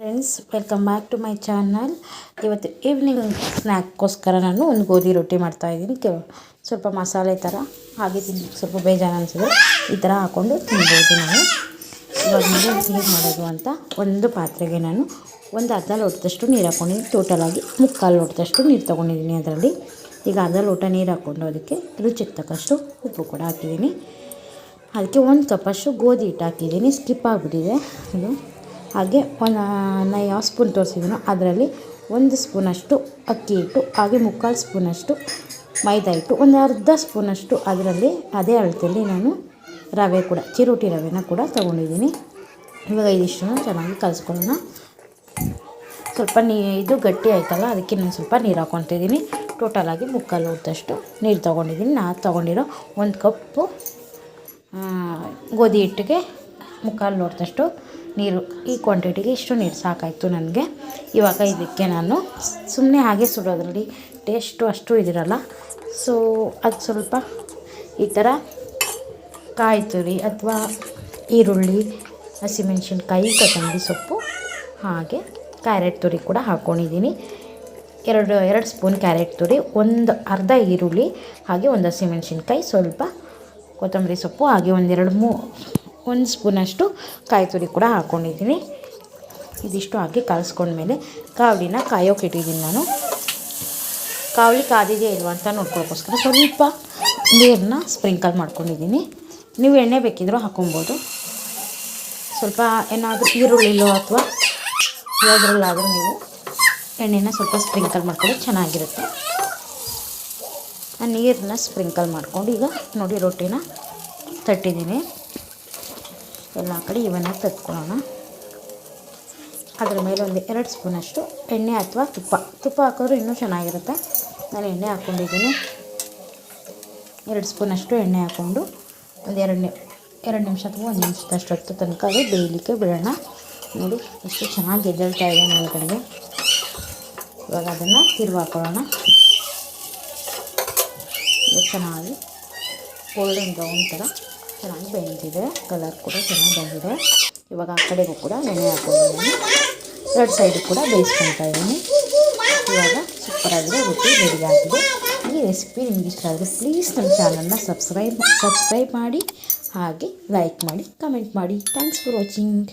Friends welcome back to my channel ಇವತ್ತು evening ಸ್ನ್ಯಾಕ್ಗೋಸ್ಕರ ನಾನು ಒಂದು ಗೋಧಿ ರೊಟ್ಟಿ ಮಾಡ್ತಾಯಿದ್ದೀನಿ ಕೆ ಸ್ವಲ್ಪ ಮಸಾಲೆ ಥರ ಹಾಗೆ ತಿನ್ಬೇಕು ಸ್ವಲ್ಪ ಬೇಜಾರು ಅನಿಸಿದ್ರೆ ಈ ಥರ ಹಾಕ್ಕೊಂಡು ತಿನ್ಬೋದು ನಾನು ಇವಾಗ ನೀರು ಹೇಗೆ ಮಾಡೋದು ಅಂತ. ಒಂದು ಪಾತ್ರೆಗೆ ನಾನು ಒಂದು ಅರ್ಧ ಲೋಟದಷ್ಟು ನೀರು ಹಾಕ್ಕೊಂಡಿದ್ದೀನಿ ಟೋಟಲಾಗಿ ಮುಕ್ಕಾಲು ಲೋಟದಷ್ಟು ನೀರು ತೊಗೊಂಡಿದ್ದೀನಿ ಅದರಲ್ಲಿ. ಈಗ ಅರ್ಧ ಲೋಟ ನೀರು ಹಾಕ್ಕೊಂಡು ಅದಕ್ಕೆ ರುಚಿಗೆ ತಕ್ಕಷ್ಟು ಉಪ್ಪು ಕೂಡ ಹಾಕಿದ್ದೀನಿ. ಅದಕ್ಕೆ ಒಂದು ಕಪ್ಪಷ್ಟು ಗೋಧಿ ಹಿಟ್ಟು ಹಾಕಿದ್ದೀನಿ. ಸ್ಕಿಪ್ ಆಗಿಬಿಟ್ಟಿದೆ. ಇದು ಹಾಗೆ ಒಂದು ನಾ ಯಾವ ಸ್ಪೂನ್ ತೋರಿಸಿದ್ದೀನೋ ಅದರಲ್ಲಿ ಒಂದು ಸ್ಪೂನಷ್ಟು ಅಕ್ಕಿ ಹಿಟ್ಟು, ಹಾಗೆ ಮುಕ್ಕಾಲು ಸ್ಪೂನಷ್ಟು ಮೈದಾ ಹಿಟ್ಟು, ಒಂದು ಅರ್ಧ ಸ್ಪೂನಷ್ಟು ಅದರಲ್ಲಿ ಅದೇ ಅಳತೆಯಲ್ಲಿ ನಾನು ರವೆ ಕೂಡ, ಚಿರೋಟಿ ರವೆನ ಕೂಡ ತೊಗೊಂಡಿದ್ದೀನಿ. ಇವಾಗ ಇದಿಷ್ಟನ್ನು ಚೆನ್ನಾಗಿ ಕಲಿಸ್ಕೊಳ್ಳೋಣ. ಸ್ವಲ್ಪ ನೀ, ಇದು ಗಟ್ಟಿ ಆಯ್ತಲ್ಲ, ಅದಕ್ಕೆ ನಾನು ಸ್ವಲ್ಪ ನೀರು ಹಾಕ್ಕೊತಿದ್ದೀನಿ. ಟೋಟಲಾಗಿ ಮುಕ್ಕಾಲು ಹೋದಷ್ಟು ನೀರು ತೊಗೊಂಡಿದ್ದೀನಿ. ನಾನು ತೊಗೊಂಡಿರೋ ಒಂದು ಕಪ್ಪು ಗೋಧಿ ಹಿಟ್ಟಿಗೆ ಮುಕ್ಕಾಲು ಲೋಟದಷ್ಟು ನೀರು, ಈ ಕ್ವಾಂಟಿಟಿಗೆ ಇಷ್ಟು ನೀರು ಸಾಕಾಯಿತು ನನಗೆ. ಇವಾಗ ಇದಕ್ಕೆ ನಾನು ಸುಮ್ಮನೆ ಹಾಗೆ ಸುಡೋದ್ರಲ್ಲಿ ಟೇಸ್ಟು ಅಷ್ಟು ಇದಿರಲ್ಲ. ಸೊ ಅದು ಸ್ವಲ್ಪ ಈ ಥರ ಕಾಯಿ ತುರಿ ಅಥವಾ ಈರುಳ್ಳಿ, ಹಸಿಮೆಣಸಿನ್ಕಾಯಿ, ಕೊತ್ತಂಬರಿ ಸೊಪ್ಪು, ಹಾಗೆ ಕ್ಯಾರೆಟ್ ತುರಿ ಕೂಡ ಹಾಕ್ಕೊಂಡಿದ್ದೀನಿ ಎರಡು ಎರಡು ಸ್ಪೂನ್ ಕ್ಯಾರೆಟ್ ತುರಿ, ಒಂದು ಅರ್ಧ ಈರುಳ್ಳಿ, ಹಾಗೆ ಒಂದು ಹಸಿಮೆಣಸಿನ್ಕಾಯಿ, ಸ್ವಲ್ಪ ಕೊತ್ತಂಬರಿ ಸೊಪ್ಪು, ಹಾಗೆ ಒಂದೆರಡು ಮೂ ಒಂದು ಸ್ಪೂನಷ್ಟು ಕಾಯಿ ತುರಿ ಕೂಡ ಹಾಕ್ಕೊಂಡಿದ್ದೀನಿ ಇದಿಷ್ಟು ಹಾಕಿ ಕಲಸ್ಕೊಂಡ್ಮೇಲೆ ಕಾವಲಿನ ಕಾಯೋಕೆ ಇಟ್ಟಿದ್ದೀನಿ ನಾನು. ಕಾವಲಿ ಕಾದಿದೆಯಾ ಇಲ್ವಾ ಅಂತ ನೋಡ್ಕೊಳ್ಳೋಕ್ಕೋಸ್ಕರ ಸ್ವಲ್ಪ ನೀರನ್ನ ಸ್ಪ್ರಿಂಕಲ್ ಮಾಡ್ಕೊಂಡಿದ್ದೀನಿ. ನೀವು ಎಣ್ಣೆ ಬೇಕಿದ್ರೂ ಹಾಕೊಬೋದು. ಸ್ವಲ್ಪ ಏನಾದರೂ ಈರುಳ್ಳಿಲೋ ಅಥವಾ ಯಾವುದ್ರಲ್ಲಾದರೂ ನೀವು ಎಣ್ಣೆನ ಸ್ವಲ್ಪ ಸ್ಪ್ರಿಂಕಲ್ ಮಾಡ್ಕೊಂಡು ಚೆನ್ನಾಗಿರುತ್ತೆ. ಆ ನೀರನ್ನ ಸ್ಪ್ರಿಂಕಲ್ ಮಾಡ್ಕೊಂಡು ಈಗ ನೋಡಿ ರೊಟ್ಟಿನ ತಟ್ಟಿದ್ದೀನಿ. ಎಲ್ಲ ಕಡೆ ಇವನ್ನಾಗಿ ತತ್ಕೊಳ್ಳೋಣ ಅದರ ಮೇಲೆ ಒಂದು ಎರಡು ಸ್ಪೂನಷ್ಟು ಎಣ್ಣೆ ಅಥವಾ ತುಪ್ಪ. ತುಪ್ಪ ಹಾಕಿದ್ರೆ ಇನ್ನೂ ಚೆನ್ನಾಗಿರುತ್ತೆ. ನಾನು ಎಣ್ಣೆ ಹಾಕ್ಕೊಂಡಿದ್ದೀನಿ. ಎರಡು ಸ್ಪೂನಷ್ಟು ಎಣ್ಣೆ ಹಾಕ್ಕೊಂಡು ಒಂದು ಎರಡು ಎರಡು ನಿಮಿಷ ಅಥವಾ ಒಂದು ನಿಮಿಷದಷ್ಟು ಹೊತ್ತು ತನಕ ಅದು ಬೇಯಲಿಕ್ಕೆ ಬಿಡೋಣ. ನೋಡಿ, ಎಷ್ಟು ಚೆನ್ನಾಗಿ ಎದ್ದೇಳ್ತಾ ಇದೆ ನೋಡಿಕೊಂಡು ಇವಾಗ ಅದನ್ನು ತಿರುವು ಹಾಕೊಳ್ಳೋಣ. ಇದು ಚೆನ್ನಾಗಿ ಗೋಲ್ಡನ್ ಬ್ರೌನ್ ಥರ. ಚೆನ್ನಾಗಿ ಬೆಂದಿದೆ. ಕಲರ್ ಕೂಡ ಚೆನ್ನಾಗಿ ಬಂದಿದೆ. ಇವಾಗ ಆ ಕಡೆಗೂ ಕೂಡ ನೆನೆ ಹಾಕೊಂಡಿದ್ದೀನಿ. ಎರಡು ಸೈಡು ಕೂಡ ಬೇಯಿಸ್ಕೊತಾ ಇದ್ದೀನಿ. ಇವಾಗ ಸೂಪರಾಗಿದೆ ರೊಟ್ಟಿ ರೆಡಿ ಆಗಿದೆ. ಈ ರೆಸಿಪಿ ನಿಮ್ಗೆ ಇಷ್ಟ ಆದರೆ ಪ್ಲೀಸ್ ನಮ್ಮ ಚಾನಲ್ನ ಸಬ್ಸ್ಕ್ರೈಬ್ ಸಬ್ಸ್ಕ್ರೈಬ್ ಮಾಡಿ, ಹಾಗೆ ಲೈಕ್ ಮಾಡಿ ಕಮೆಂಟ್ ಮಾಡಿ. Thanks for watching